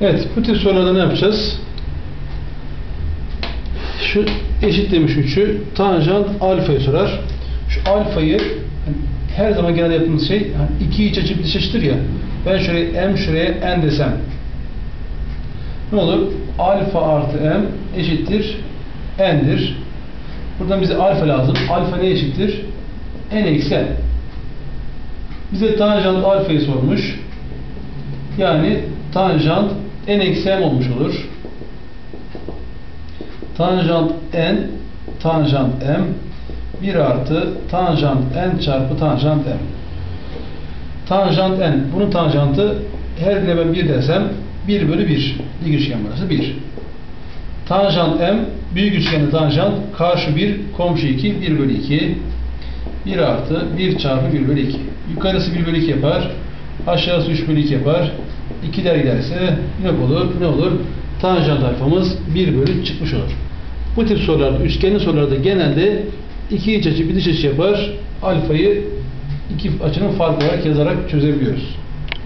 Evet, bu tip sorularda ne yapacağız? Şu eşit demiş 3'ü, tanjant alfayı sorar. Şu alfayı hani her zaman genelde yaptığımız şey, hani iki iç açı açıdır ya. Ben şuraya m şuraya n desem. Ne olur? Alfa artı m eşittir n'dir. Buradan bize alfa lazım. Alfa ne eşittir? n eksi n. Bize tanjant alfayı sormuş. Yani tanjant n eksi m olmuş olur. Tanjant n tanjant m 1 artı tanjant n çarpı tanjant m. Tanjant n. Bunun tanjantı her birine ben 1 desem 1 bölü 1. Dik üçgen burası 1. Tanjant m büyük üçgende tanjant karşı 1 komşu 2 1 bölü 2 1 artı 1 çarpı 1 bölü 2. Yukarısı 1 bölü 2 yapar. Aşağısı 3 bölü 2 yapar. 2 der giderse ne olur? Ne olur? Tanjant alfamız 1 bölü çıkmış olur. Bu tip sorularda, üçgenli sorularda genelde iki iç açı bir dış açı yapar. Alfayı iki açının farkı olarak yazarak çözebiliyoruz.